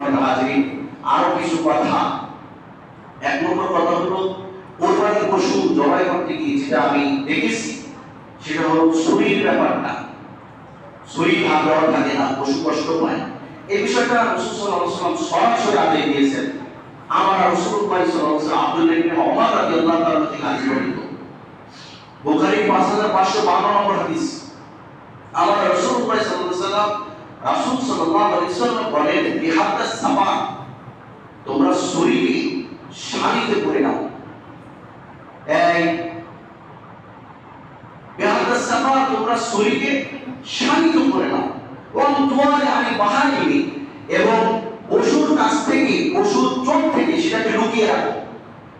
হাজিরিন আরও কিছু কথা। এক নম্বর কথা হলো কোরবানির পশু জবাই করতে গিয়ে যেটা আমি দেখেছি, সেটা হলো শরীর ব্যাপারটা। শরীর ভাগ দেওয়া থাকে না পশু কষ্ট পায় এই বিষয়টা রসুল সাল্লাল্লাহু সরাসরি আদেশ দিয়েছেন। আমার সাল্লাল্লাহু আলাইহি ওয়াসাল্লাম আব্দুল্লাহ ইবনে ওমর রাদিয়াল্লাহু তাআলা থেকে হাদিস বর্ণিত। বুখারী 5552 নম্বর হাদিস। আমার রাসূলুল্লাহ সাল্লাল্লাহু আলাইহি ওয়াসাল্লাম রাসূল সাল্লাল্লাহু আলাইহি ওয়াসাল্লাম বলেন বিহাদ্দাস সামা তোমরা শরীরে শাড়িতে পরে নাও এই বিহাদ্দাস সামা তোমরা শরীরে শাড়িতে পরে নাও এবং তোমার আমি বাহারিনি এবং পশুর কাছ থেকে পশুর চোখ থেকে সেটাকে লুকিয়ে রাখো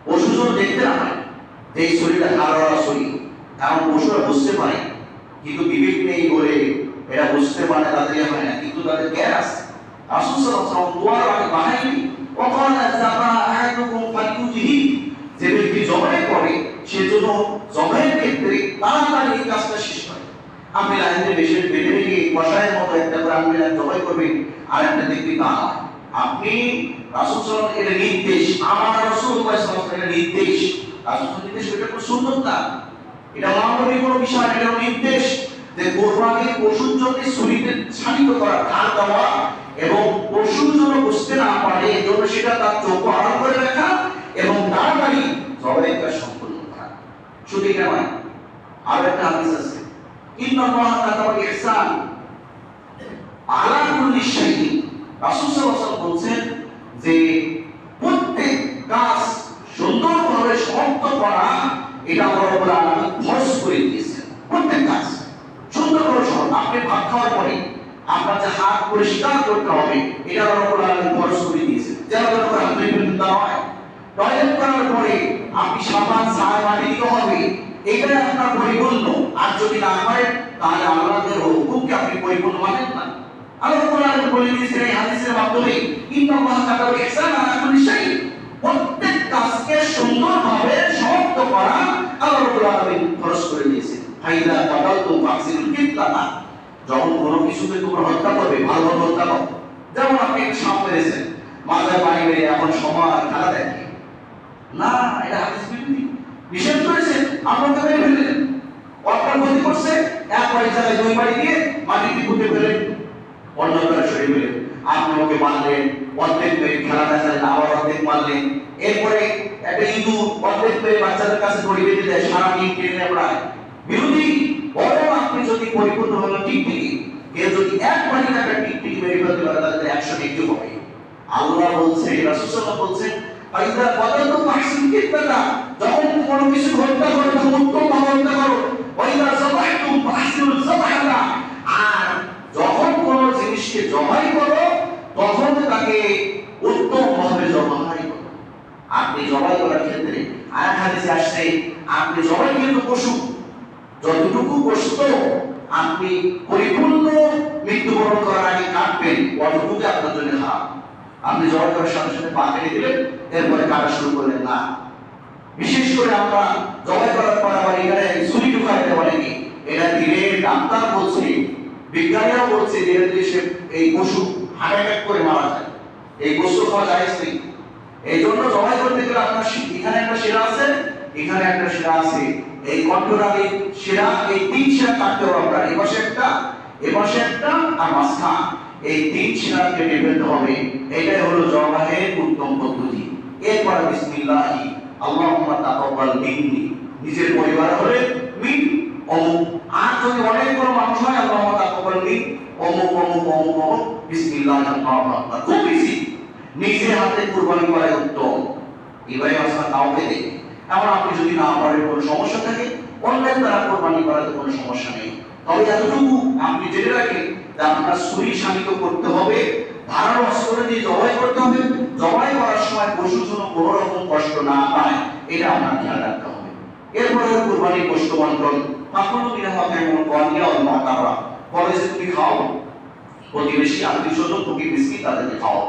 পশু যেন দেখতে না পায় যে এই শরীরটা হাড়ওয়ালা শরীর কারণ পশুরা বুঝতে পারে কিন্তু বিবেক নেই বলে এরা বুঝতে পারে তাদের ইয়ে হয় না কিন্তু তাদের জ্ঞান আছে রাসূল সাল্লাল্লাহু আলাইহি ওয়াসাল্লাম দুয়ার আগে বাহাইনি وقال زما احدكم فليجه যে ব্যক্তি জবাই করে সে জন্য জবাইয়ের ক্ষেত্রে তাড়াতাড়ি এই কাজটা শেষ করে আপনি লাইনে বেশি বেঁধে রেখে কষায়ের মতো একটা করে আপনি লাইন জবাই করবেন আর একটা দেখবি তা নয় আপনি রাসূল সাল্লাল্লাহু আলাইহি এটা নির্দেশ আমার রাসূলুল্লাহ সাল্লাল্লাহু আলাইহি এটা নির্দেশ রাসূল নির্দেশ এটা কোনো সুন্নত না এটা মানবী কোনো বিষয় না, এটা নির্দেশ যে কোরবানির পশুর জন্য শরীরে ছাড়িত করা ধার দেওয়া এবং পশু যেন বুঝতে না পারে, এজন্য সেটা তার চোখ আড়াল করে রাখা এবং তাড়াতাড়ি জবাই করা সম্পূর্ণ করা শুধু এটা নয়, আর একটা হাদিস আছে। ইন্নাল্লাহ কাতাবা ইহসান। আলা কুল্লি সাল্লাল্লাহু বলছেন যে, প্রত্যেক কাজ সুন্দরভাবে সমাপ্ত করা, এটা আল্লাহ রাব্বুল আলামিন ফরজ করে দিয়েছেন। প্রত্যেক কাজ সুন্দর করে সমাপ্ত আপনি ভাত খাওয়ার পরে আপনার যে হাত পরিষ্কার করতে হবে। এটা রাব্বুল আলামিন ফরজ করে যেন যেন করে হাত ধুয়ে ফেলতে না হয়। টয়লেট করার পরে আপনি সাবান মাটি দিতে হবে। এটাই আপনার পরিপূর্ণ। আর যদি না করেন তাহলে আল্লাহের হুকুমকে আপনি পরিপূর্ণ মানেন না। আল্লাহ বলে দিয়েছেন এই হাদিসের মাধ্যমে প্রত্যেক কাজকে সুন্দরভাবে সমাপ্ত করা আল্লাহ ফরজ করে ফাইদা যখন কোনো কিছুকে তোমরা হত্যা করবে ভালোভাবে হত্যা করো যেমন আপনি একটা সাপ মেরেছেন মাথায় পানি মেরে এখন সময় খেলা দেখে না, এটা হাদিস বিরোধী। নিষেধ করেছেন আপনাকে মেরে ফেললেন আপনার ক্ষতি করছে এক বাড়ি জায়গায় দুই বাড়ি দিয়ে মাটিতে ফেলেন অন্য ফেলেন আপনি ওকে মারলেন, অর্ধেক মেরে খেলা দেখালেন, আবার অর্ধেক মারলেন। এরপরে একটা ইঁদুর অর্ধেক মেরে বাচ্চাদের কাছে বেঁধে দেয়, সারা দিন টেনে নেপড়ায় বিরোধী বরং আপনি যদি পরিপূর্ণভাবে টিকটিকি কেউ যদি এক বাড়ি টাকা টিকটিকি মেরে ফেলতে পারে তাহলে একশো নেকি হবে। আল্লাহ বলছে রাসূলুল্লাহ বলছেন, ফাইদা কদাতু মাহসিন কিতালা যখন কোনো কিছু হত্যা করো তখন উত্তম হত্যা করো ওয়াইদা যাবাহতুম ফাহসিনুল যাবাহা আর যখন কোনো জিনিসকে জবাই করো, তখন তাকে উত্তম ভাবে জবাই করো। আপনি জবাই করার ক্ষেত্রে আর হাদিসে আসছে, আপনি জবাই কিন্তু পশু। যতটুকু কষ্ট আপনি পরিপূর্ণ মৃত্যুবরণ করার আগে কাটবেন অতটুকু আপনার জন্য হারাম আপনি জবাই করার সাথে সাথে পা কেটে দিলেন, এরপরে কাটা শুরু করলেন না। বিশেষ করে আমরা জবাই করার পর আবার এখানে ছুরি ঢুকা দিতে পারি কি? এটা ধীরে ডাক্তার বলছে বিজ্ঞানীরা বলছে যে এর দেশে এই পশু হার্ট অ্যাটাক করে মারা যায়। এই গোস্ত খাওয়া যায় এই জন্য জবাই করতে গেলে আপনার এখানে একটা শিরা আছে, এখানে একটা শিরা আছে। এই কণ্ঠনালী শিরা, এই তিন শিরা কাটতে হবে আপনার এই পাশে একটা, এ পাশে একটা আর মাঝখান। এই তিন শিরা কেটে ফেলতে হবে। এটাই হলো জবাহের উত্তম পদ্ধতি। এরপরে বিসমিল্লাহি, আল্লাহুম্মা তাকাব্বাল মিন্নি। নিজের পরিবার হলে মিন, অমুক। আর যদি অনেক কোনো মানুষ হয়, আল্লাহুম্মা তাকাব্বাল মিন, অমুক অমুক অমুক অমুক। বিসমিল্লাহি, আল্লাহু আকবার। খুব ইজি নিজে হাতে কুরবানি করাই উত্তম। এবারে আসলে কাউকে দেখে। এমন আপনি যদি না পারেন, কোনো সমস্যা থাকে? অনলাইন দ্বারা কোরবানি করাতে কোনো সমস্যা নেই। তবে এতটুকু আপনি জেনে রাখেন যে আপনার শরীর শানিত করতে হবে, ধারালো অস্ত্র দিয়ে জবাই করতে হবে, জবাই করার সময় পশু যেন কোনো রকম কষ্ট না পায়, এটা আপনার খেয়াল রাখতে হবে। এরপরে কোরবানির কষ্ট বন্টন। পাকুল বিনা হবে এমন কনিয়া ও মাতারা বলে যে, তুমি খাও। প্রতিবেশী আত্মীয় স্বজন ফকির মিসকিন তাদেরকে খাও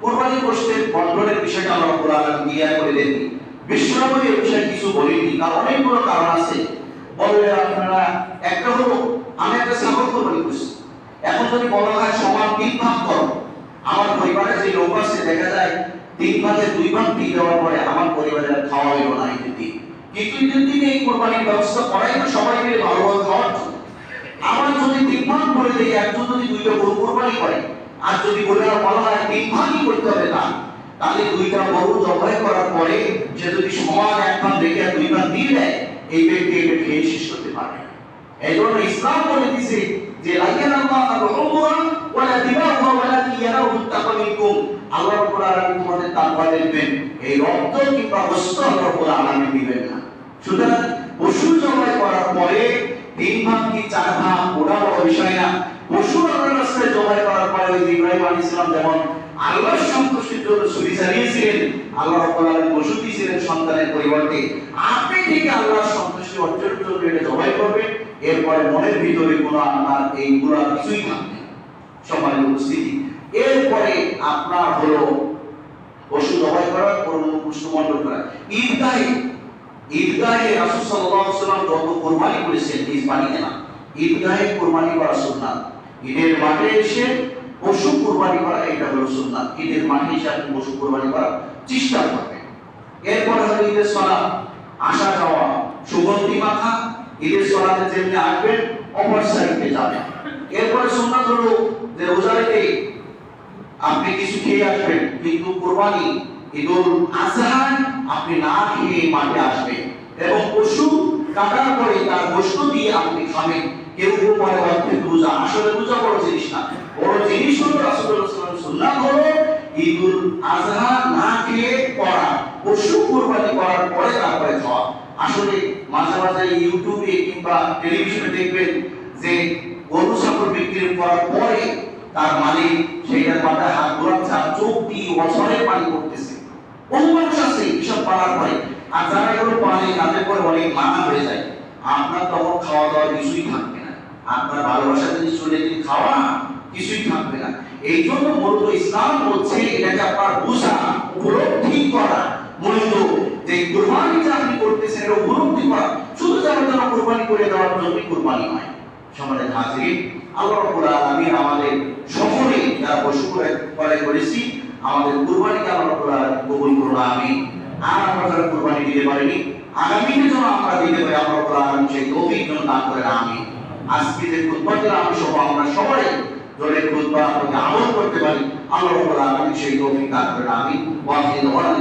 কোরবানির গোষ্ঠের বন্টনের বিষয়টা আমরা কোরআন ক্লিয়ার করে দেননি বিশ্বনবী এই বিষয়ে কিছু বলিনি, তার অনেকগুলো কারণ আছে। বললে আপনারা একটা হলো, আমি একটা ছাগল কোরবানি করছি। এখন যদি বলা হয় সমান তিন ভাগ করো আমার পরিবারে যে লোক আছে, দেখা যায় তিন ভাগে দুই ভাগ দিয়ে দেওয়ার পরে আমার পরিবারের খাওয়া হইল না দিন কিন্তু দিনে এই কোরবানির ব্যবস্থা করাই তো সবাই মিলে ভালোভাবে খাওয়ার জন্য। আমার যদি তিন ভাগ করে দেয় একজন যদি দুইটা গরু কোরবানি করে, আর যদি বলে বলা হয় তিন ভাগই করতে হবে না তাহলে দুইটা গরু জবাই করার পরে সে যদি সমান এক ভাগ রেখে দুই ভাগ দিয়ে দেয় এই ব্যক্তি এটা খেয়ে শেষ করতে পারবে না। এই জন্য ইসলাম বলে দিছে যে, লাইয়ান আল্লাহ রহমুরা ওয়ালা দিমাহুয়া ওয়ালা ইয়ারাহু তাকামিকুম আল্লাহ রাব্বুল আলামিন তোমাদের তাকওয়া দেখবেন, এই রক্ত কিংবা আল্লাহ রাব্বুল আলামিন দিবেন না। সুতরাং পশু জবাই করার পরে তিন ভাগ কি চার ভাগ ওটা বড় বিষয় না। পশু আল্লাহর রাস্তায় জবাই করার পরে ওই ইব্রাহিম আলাইহিস সালাম যেমন আল্লাহর সন্তুষ্টির জন্য ছুরি চালিয়েছিলেন, আল্লাহ রাব্বুল আলামিন পশু সন্তানের পরিবর্তে। আপনি ঠিক আল্লাহর সন্তুষ্টি অর্জনের জন্য এটা জবাই করবেন, এরপরে মনের ভিতরে কোনো আপনার এইগুলা কিছুই থাকবে। সম্মানিত উপস্থিতি। এরপরে আপনার হলো পশু জবাই করা কোন পুষ্পমণ্ডল করা। ঈদগাহে ঈদগাহে রাসূল সাল্লাল্লাহু আলাইহি যত কুরবানি করেছেন, নিজ বাড়িতে না, ঈদগাহে কুরবানি করা সুন্নাত। ঈদের মাঠে এসে পশু কুরবানি করা, এটা হলো সুন্নাত। ঈদের মাঠে এসে পশু কুরবানি করার চেষ্টা করবেন। এরপরে হলো ঈদের সালাত আসা যাওয়া, সুগন্ধি মাখা, ঈদের সালাতে যেমনি আসবেন, অপর সাইডে যাবেন। এরপরে সুন্নাত হলো যে রোজারিতে আপনি কিছু খেয়ে আসবেন, কিন্তু কোরবানি, ঈদুল আজহার আপনি না খেয়ে মাঠে আসবেন। এবং পশু কাটার পরে তার গোশত দিয়ে আপনি খাবেন। কেউ কেউ পরে অর্ধেক রোজা, আসলে রোজা বড় জিনিস না। বড় জিনিস হলো রাসূলুল্লাহ সাল্লাল্লাহু হলো ঈদুল আজহা না খেয়ে করা পশু কোরবানি করার পরে তারপরে খাওয়া আসলে মাঝে মাঝে ইউটিউবে কিংবা টেলিভিশনে দেখবেন যে গরু ছাগল বিক্রি করার পরে তার মালিক সেইটার মাথায় হাত ঘোরাচ্ছে আর চোখ দিয়ে বছরের পানি করতেছে বহু মানুষ আছে এসব পালার পরে আর যারা এগুলো পালে তাদের পরে অনেক মানা হয়ে যায়। আপনার তখন খাওয়া দাওয়া কিছুই থাকবে না। আপনার ভালোবাসা যদি চলে যদি খাওয়া কিছুই থাকবে না। এই জন্য মূলত ইসলাম বলছে, এটাকে আপনার বোঝা, উপলব্ধি করা। মূলত যে আপনি করতেছেন, এটা উপলব্ধি করা। শুধু কোরবানি করে দেওয়ার কোরবানি সম্মানিত হাজিরিন, আল্লাহ আমাদের সকলে যারা করে করে করেছি, আমাদের আল্লাহ কবুল করুন আর আমরা যারা কুরবানি দিতে পারিনি, আগামীতে যেন আমরা দিতে পারি, আল্লাহ রাব্বুল আলামিন সেই দান করেন আজকে যে খুতবা আমি আমরা সবাই জোরে খুতবা আপনাকে আমল করতে পারি, আল্লাহ রাব্বুল আলামিন সেই তৌফিক দান করেন আমিন। ওয়া আখিরু দাওয়ানা